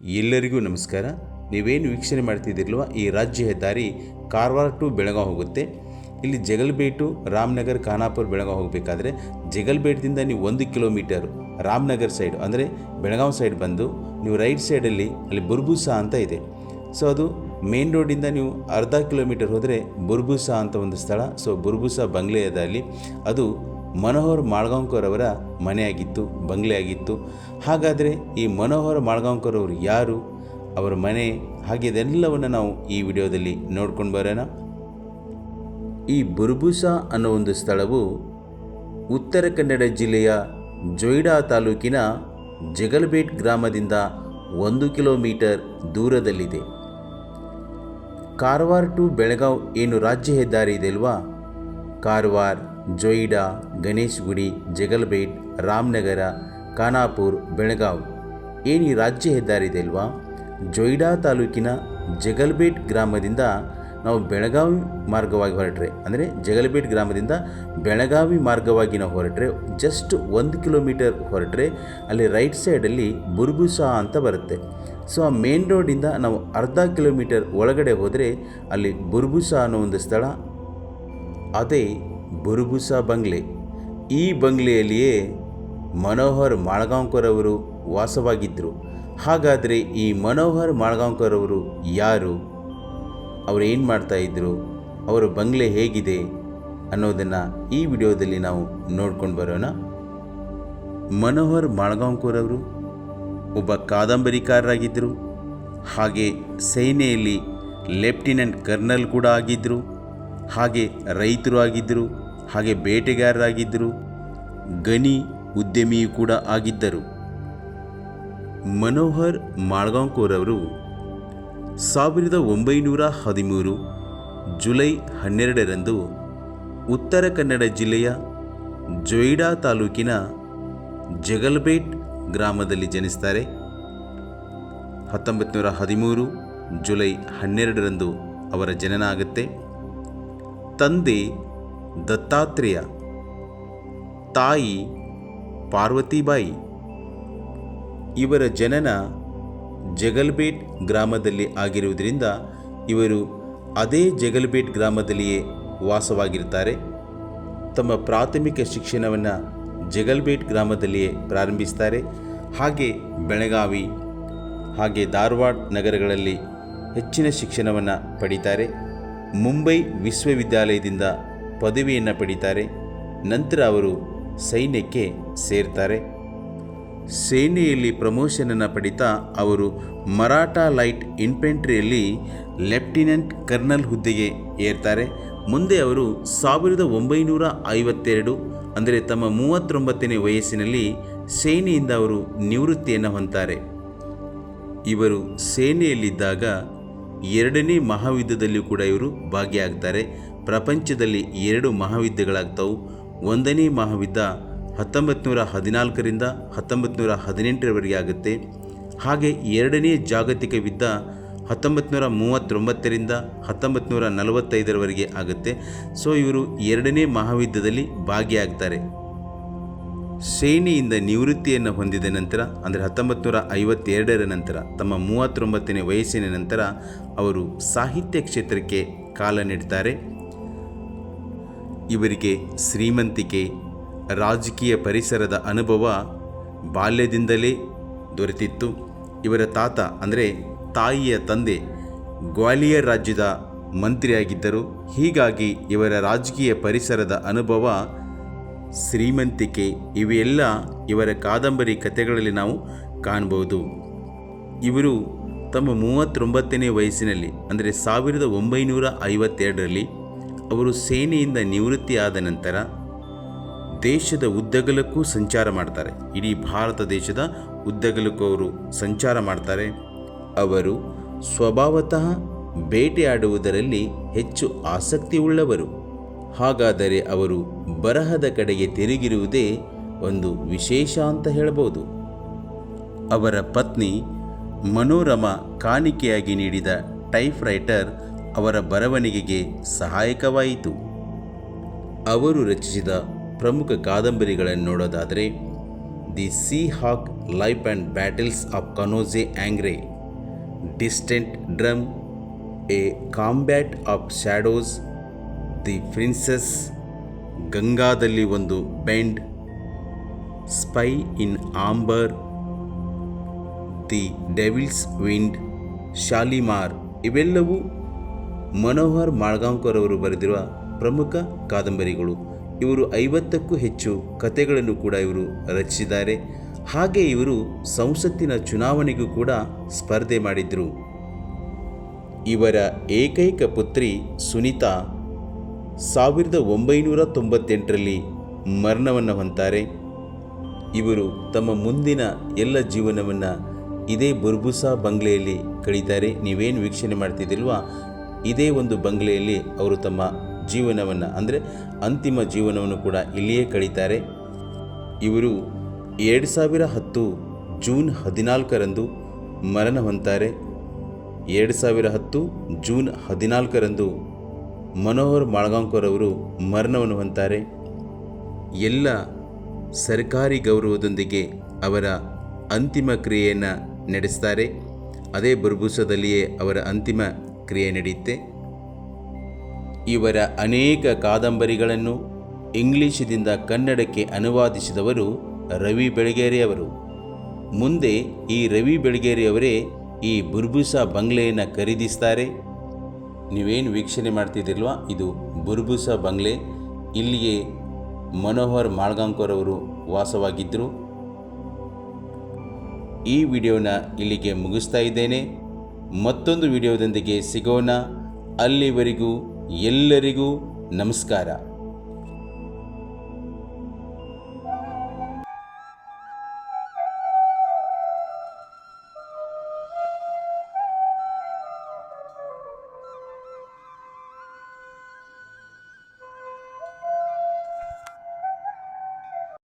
ಎಲ್ಲರಿಗೂ ನಮಸ್ಕಾರ. ನೀವೇನು ವೀಕ್ಷಣೆ ಮಾಡ್ತಿದ್ದಿರಲ್ವ? ಈ ರಾಜ್ಯ ಹೆದ್ದಾರಿ ಕಾರವಾರ ಟು ಬೆಳಗಾವಿ ಹೋಗುತ್ತೆ. ಇಲ್ಲಿ ಜಗಲ್ಬೇಟು ರಾಮನಗರ್, ಖಾನಾಪುರ ಬೆಳಗಾವಿ ಹೋಗಬೇಕಾದ್ರೆ ಜಗಲ್ಬೇಟದಿಂದ ನೀವು ಒಂದು ಕಿಲೋಮೀಟರ್ ರಾಮನಗರ್ ಸೈಡ್ ಅಂದರೆ ಬೆಳಗಾವಿ ಸೈಡ್ ಬಂದು ನೀವು ರೈಟ್ ಸೈಡಲ್ಲಿ ಅಲ್ಲಿ ಬುರ್ಬುಸಾ ಅಂತ ಇದೆ. ಸೊ ಅದು ಮೇನ್ ರೋಡಿಂದ ನೀವು ಅರ್ಧ ಕಿಲೋಮೀಟರ್ ಹೋದರೆ ಬುರ್ಬುಸಾ ಅಂತ ಒಂದು ಸ್ಥಳ. ಸೊ ಬುರ್ಬುಸಾ ಬಂಗ್ಲೆ ಇದೆ ಅಲ್ಲಿ ಅದು ಮನೋಹರ್ ಮಾಳ್ಗಾಂವ್ಕರ್ ಅವರ ಮನೆಯಾಗಿತ್ತು ಬಂಗ್ಲೆ ಆಗಿತ್ತು ಹಾಗಾದರೆ ಈ ಮನೋಹರ್ ಮಾಳ್ಗಾಂವ್ಕರ್ ಅವರು ಯಾರು? ಅವರ ಮನೆ ಹಾಗೆ ಇದೆಲ್ಲವನ್ನು ನಾವು ಈ ವಿಡಿಯೋದಲ್ಲಿ ನೋಡ್ಕೊಂಡು ಬರೋಣ. ಈ ಬುರ್ಬುಸ ಅನ್ನೋ ಒಂದು ಸ್ಥಳವು ಉತ್ತರ ಕನ್ನಡ ಜಿಲ್ಲೆಯ ಜೊಯ್ಡಾ ತಾಲೂಕಿನ ಜಗಲ್ಬೇಟ್ ಗ್ರಾಮದಿಂದ ಒಂದು ಕಿಲೋಮೀಟರ್ ದೂರದಲ್ಲಿದೆ. ಕಾರವಾರ ಟು ಬೆಳಗಾವ್ ಏನು ರಾಜ್ಯ ಹೆದ್ದಾರಿ ಇದೆ ಅಲ್ವಾ? ಕಾರವಾರ ಜೊಯ್ಡಾ, ಗಣೇಶ್ ಗುಡಿ ಜಗಲ್ಬೇಟ್ ರಾಮನಗರ, ಖಾನಾಪುರ್, ಬೆಳಗಾವ್. ಏನು ಈ ರಾಜ್ಯ ಹೆದ್ದಾರಿ ಇದೆ ಅಲ್ವಾ ಜೊಯ್ಡಾ ತಾಲೂಕಿನ ಜಗಲ್ಬೇಟ್ ಗ್ರಾಮದಿಂದ ನಾವು ಬೆಳಗಾವಿ ಮಾರ್ಗವಾಗಿ ಹೊರಟ್ರೆ, ಅಂದರೆ ಜಗಲ್ಬೇಟ್ ಗ್ರಾಮದಿಂದ ಬೆಳಗಾವಿ ಮಾರ್ಗವಾಗಿ ನಾವು ಹೊರಟ್ರೆ ಜಸ್ಟ್ ಒಂದು ಕಿಲೋಮೀಟರ್ ಹೊರಟ್ರೆ, ಅಲ್ಲಿ ರೈಟ್ ಸೈಡಲ್ಲಿ ಬುರ್ಬುಸಾ ಅಂತ ಬರುತ್ತೆ. ಸೊ ಆ ಮೇನ್ ರೋಡಿಂದ ನಾವು ಅರ್ಧ ಕಿಲೋಮೀಟರ್ ಒಳಗಡೆ ಹೋದರೆ ಅಲ್ಲಿ ಬುರ್ಬುಸ ಅನ್ನೋ ಒಂದು ಸ್ಥಳ, ಅದೇ ಬುರುಬುಸ ಬಂಗ್ಲೆ. ಈ ಬಂಗ್ಲೆಯಲ್ಲಿಯೇ ಮನೋಹರ್ ಮಾಳ್ಗಾಂವ್ಕರ್ ಅವರು ವಾಸವಾಗಿದ್ದರು ಹಾಗಾದರೆ ಈ ಮನೋಹರ್ ಮಾಳ್ಗಾಂವ್ಕರ್ ಅವರು ಯಾರು? ಅವರು ಏನು ಮಾಡ್ತಾಯಿದ್ರು ಅವರ ಬಂಗ್ಲೆ ಹೇಗಿದೆ ಅನ್ನೋದನ್ನು ಈ ವಿಡಿಯೋದಲ್ಲಿ ನಾವು ನೋಡ್ಕೊಂಡು ಬರೋಣ. ಮನೋಹರ್ ಮಾಳ್ಗಾಂವ್ಕರ್ ಅವರು ಒಬ್ಬ ಕಾದಂಬರಿಕಾರರಾಗಿದ್ದರು ಹಾಗೆ ಸೇನೆಯಲ್ಲಿ ಲೆಫ್ಟಿನೆಂಟ್ ಕರ್ನಲ್ ಕೂಡ ಆಗಿದ್ದರು ಹಾಗೆ ರೈತರು ಆಗಿದ್ದರು ಹಾಗೆ ಬೇಟೆಗಾರರಾಗಿದ್ದರು. ಗಣಿ ಉದ್ಯಮಿಯೂ ಕೂಡ ಆಗಿದ್ದರು. ಮನೋಹರ್ ಮಾಳ್ಗಾಂಕೋರ್ ಅವರು ಸಾವಿರದ ಒಂಬೈನೂರ ಹದಿಮೂರು ಜುಲೈ ಹನ್ನೆರಡರಂದು ಉತ್ತರ ಕನ್ನಡ ಜಿಲ್ಲೆಯ ಜೊಯ್ಡಾ ತಾಲೂಕಿನ ಜಗಲ್ಬೇಟ್ ಗ್ರಾಮದಲ್ಲಿ ಜನಿಸ್ತಾರೆ. ಹತ್ತೊಂಬತ್ತು ನೂರ ಹದಿಮೂರು ಜುಲೈ ಹನ್ನೆರಡರಂದು ಅವರ ಜನನ ಆಗುತ್ತೆ ತಂದೆ ದತ್ತಾತ್ರೇಯ. ತಾಯಿ ಪಾರ್ವತಿಬಾಯಿ. ಇವರ ಜನನ ಜಗಲ್ಬೇಟ್ ಗ್ರಾಮದಲ್ಲಿ ಆಗಿರುವುದರಿಂದ ಇವರು ಅದೇ ಜಗಲ್ಬೇಟ್ ಗ್ರಾಮದಲ್ಲಿಯೇ ವಾಸವಾಗಿರ್ತಾರೆ ತಮ್ಮ ಪ್ರಾಥಮಿಕ ಶಿಕ್ಷಣವನ್ನು ಜಗಲ್ಬೇಟ್ ಗ್ರಾಮದಲ್ಲಿಯೇ ಪ್ರಾರಂಭಿಸ್ತಾರೆ ಹಾಗೆ ಬೆಳಗಾವಿ, ಹಾಗೆ ಧಾರವಾಡ ನಗರಗಳಲ್ಲಿ ಹೆಚ್ಚಿನ ಶಿಕ್ಷಣವನ್ನು ಪಡೀತಾರೆ. ಮುಂಬೈ ವಿಶ್ವವಿದ್ಯಾಲಯದಿಂದ ಪದವಿಯನ್ನು ಪಡಿತಾರೆ. ನಂತರ ಅವರು ಸೈನ್ಯಕ್ಕೆ ಸೇರ್ತಾರೆ. ಸೇನೆಯಲ್ಲಿ ಪ್ರಮೋಷನನ್ನು ಪಡಿತಾ ಅವರು ಮರಾಠ ಲೈಟ್ ಇನ್ಫೆಂಟ್ರಿಯಲ್ಲಿ ಲೆಫ್ಟಿನೆಂಟ್ ಕರ್ನಲ್ ಹುದ್ದೆಗೆ ಏರ್ತಾರೆ. ಮುಂದೆ ಅವರು ಸಾವಿರದ ಒಂಬೈನೂರ ಐವತ್ತೆರಡು, ಅಂದರೆ ತಮ್ಮ ಮೂವತ್ತೊಂಬತ್ತನೇ ವಯಸ್ಸಿನಲ್ಲಿ ಸೇನೆಯಿಂದ ಅವರು ನಿವೃತ್ತಿಯನ್ನು ಹೊಂತಾರೆ ಇವರು ಸೇನೆಯಲ್ಲಿದ್ದಾಗ ಎರಡನೇ ಮಹಾಯುದ್ಧದಲ್ಲಿಯೂ ಕೂಡ ಇವರು ಭಾಗಿಯಾಗ್ತಾರೆ. ಪ್ರಪಂಚದಲ್ಲಿ ಎರಡು ಮಹಾಯುದ್ಧಗಳಾಗ್ತವು ಒಂದನೇ ಮಹಾಯುದ್ಧ ಹತ್ತೊಂಬತ್ತು ನೂರ ಹದಿನಾಲ್ಕರಿಂದ ಹತ್ತೊಂಬತ್ತು ನೂರ ಹದಿನೆಂಟರವರೆಗೆ ಆಗುತ್ತೆ. ಹಾಗೆ ಎರಡನೇ ಜಾಗತಿಕ ಯುದ್ಧ ಹತ್ತೊಂಬತ್ತು ನೂರ ಮೂವತ್ತೊಂಬತ್ತರಿಂದ ಹತ್ತೊಂಬತ್ತು ನೂರ ನಲವತ್ತೈದರವರೆಗೆ ಆಗುತ್ತೆ. ಸೊ ಇವರು ಎರಡನೇ ಮಹಾವಿದ್ಯದಲ್ಲಿ ಭಾಗಿಯಾಗ್ತಾರೆ. ಸೇನೆಯಿಂದ ನಿವೃತ್ತಿಯನ್ನು ಹೊಂದಿದ ನಂತರ, ಅಂದರೆ ಹತ್ತೊಂಬತ್ತು ನೂರ ಐವತ್ತೆರಡರ ನಂತರ, ತಮ್ಮ ಮೂವತ್ತೊಂಬತ್ತನೇ ವಯಸ್ಸಿನ ನಂತರ, ಅವರು ಸಾಹಿತ್ಯ ಕ್ಷೇತ್ರಕ್ಕೆ ಕಾಲ ನೀಡ್ತಾರೆ. ಇವರಿಗೆ ಶ್ರೀಮಂತಿಕೆ, ರಾಜಕೀಯ ಪರಿಸರದ ಅನುಭವ ಬಾಲ್ಯದಿಂದಲೇ ದೊರೆತಿತ್ತು. ಇವರ ತಾತ ಅಂದರೆ ತಾಯಿಯ ತಂದೆ ಗ್ವಾಲಿಯರ್ ರಾಜ್ಯದ ಮಂತ್ರಿಯಾಗಿದ್ದರು. ಹೀಗಾಗಿ ಇವರ ರಾಜಕೀಯ ಪರಿಸರದ ಅನುಭವ, ಶ್ರೀಮಂತಿಕೆ ಇವೆಲ್ಲ ಇವರ ಕಾದಂಬರಿ ಕಥೆಗಳಲ್ಲಿ ನಾವು ಕಾಣಬಹುದು. ಇವರು ತಮ್ಮ ಮೂವತ್ತೊಂಬತ್ತನೇ ವಯಸ್ಸಿನಲ್ಲಿ, ಅಂದರೆ ಸಾವಿರದ ಒಂಬೈನೂರ ಐವತ್ತೆರಡರಲ್ಲಿ ಅವರು ಸೇನೆಯಿಂದ ನಿವೃತ್ತಿಯಾದ ನಂತರ ದೇಶದ ಉದ್ದಗಲಕ್ಕೂ ಸಂಚಾರ ಮಾಡ್ತಾರೆ. ಇಡೀ ಭಾರತ ದೇಶದ ಉದ್ದಗಲಕ್ಕೂ ಅವರು ಸಂಚಾರ ಮಾಡ್ತಾರೆ. ಅವರು ಸ್ವಭಾವತಃ ಬೇಟೆಯಾಡುವುದರಲ್ಲಿ ಹೆಚ್ಚು ಆಸಕ್ತಿ ಉಳ್ಳವರು ಹಾಗಾದರೆ ಅವರು ಬರಹದ ಕಡೆಗೆ ತಿರುಗಿರುವುದೇ ಒಂದು ವಿಶೇಷ ಅಂತ ಹೇಳಬಹುದು. ಅವರ ಪತ್ನಿ ಮನೋರಮ ಕಾಣಿಕೆಯಾಗಿ ನೀಡಿದ ಟೈಪ್ ರೈಟರ್ ಅವರ ಬರವಣಿಗೆಗೆ ಸಹಾಯಕವಾಯಿತು. ಅವರು ರಚಿಸಿದ ಪ್ರಮುಖ ಕಾದಂಬರಿಗಳನ್ನು ನೋಡೋದಾದರೆ, the sea hawk life and battles of Kanhoji Angre, distant drum, a combat of shadows, the princess, ಗಂಗಾದಲ್ಲಿ ಒಂದು bend, spy in amber, the devil's wind, Shalimar ಇವೆಲ್ಲವೂ ಮನೋಹರ್ ಮಾಳ್ಗಾಂವ್ಕರ್ ಅವರು ಬರೆದಿರುವ ಪ್ರಮುಖ ಕಾದಂಬರಿಗಳು. ಇವರು ಐವತ್ತಕ್ಕೂ ಹೆಚ್ಚು ಕಥೆಗಳನ್ನು ಕೂಡ ಇವರು ರಚಿಸಿದ್ದಾರೆ. ಹಾಗೆ ಇವರು ಸಂಸತ್ತಿನ ಚುನಾವಣೆಗೂ ಕೂಡ ಸ್ಪರ್ಧೆ ಮಾಡಿದರು. ಇವರ ಏಕೈಕ ಪುತ್ರಿ ಸುನೀತಾ ಸಾವಿರದ ಒಂಬೈನೂರ ತೊಂಬತ್ತೆಂಟರಲ್ಲಿ ಮರಣವನ್ನು ಹೊಂತಾರೆ ಇವರು ತಮ್ಮ ಮುಂದಿನ ಎಲ್ಲ ಜೀವನವನ್ನು ಇದೇ ಬುರ್ಬುಸಾ ಬಂಗ್ಲೆಯಲ್ಲಿ ಕಳೀತಾರೆ ನೀವೇನು ವೀಕ್ಷಣೆ ಮಾಡ್ತಿದ್ದಿಲ್ವಾ ಇದೇ ಒಂದು ಬಂಗ್ಲೆಯಲ್ಲಿ ಅವರು ತಮ್ಮ ಜೀವನವನ್ನು, ಅಂದರೆ ಅಂತಿಮ ಜೀವನವನ್ನು ಕೂಡ ಇಲ್ಲಿಯೇ ಕಳೀತಾರೆ. ಇವರು ಎರಡು ಸಾವಿರ ಹತ್ತು ಜೂನ್ ಹದಿನಾಲ್ಕರಂದು ಮರಣ ಹೊಂತಾರೆ ಎರಡು ಸಾವಿರ ಹತ್ತು ಜೂನ್ ಹದಿನಾಲ್ಕರಂದು ಮನೋಹರ್ ಮಾಳ್ಗಾಂವ್ಕರ್ ಅವರು ಮರಣವನ್ನು ಹೊಂತಾರೆ ಎಲ್ಲ ಸರ್ಕಾರಿ ಗೌರವದೊಂದಿಗೆ ಅವರ ಅಂತಿಮ ಕ್ರಿಯೆಯನ್ನು ನಡೆಸ್ತಾರೆ. ಅದೇ ಬುರ್ಬುಸದಲ್ಲಿಯೇ ಅವರ ಅಂತಿಮ ಕ್ರಿಯೆ ನಡೆಯುತ್ತೆ ಇವರ ಅನೇಕ ಕಾದಂಬರಿಗಳನ್ನು ಇಂಗ್ಲಿಷದಿಂದ ಕನ್ನಡಕ್ಕೆ ಅನುವಾದಿಸಿದವರು ರವಿ ಬೆಳಗೇರಿಯವರು. ಮುಂದೆ ಈ ರವಿ ಬೆಳಗೇರಿಯವರೇ ಈ ಬುರ್ಬುಸ ಬಂಗ್ಲೆಯನ್ನು ಖರೀದಿಸ್ತಾರೆ. ನೀವೇನು ವೀಕ್ಷಣೆ ಮಾಡ್ತಿದ್ದಿಲ್ವಾ ಇದು ಬುರ್ಬುಸ ಬಂಗ್ಲೆ. ಇಲ್ಲಿಗೆ ಮನೋಹರ್ ಮಾಳ್ಗಾಂಕೋರ್ ಅವರು ವಾಸವಾಗಿದ್ದರು. ಈ ವಿಡಿಯೋನ ಇಲ್ಲಿಗೆ ಮುಗಿಸ್ತಾ ಇದ್ದೇನೆ. ಮತ್ತೊಂದು ವಿಡಿಯೋದೊಂದಿಗೆ ಸಿಗೋಣ. ಅಲ್ಲಿವರೆಗೂ ಎಲ್ಲರಿಗೂ ನಮಸ್ಕಾರ.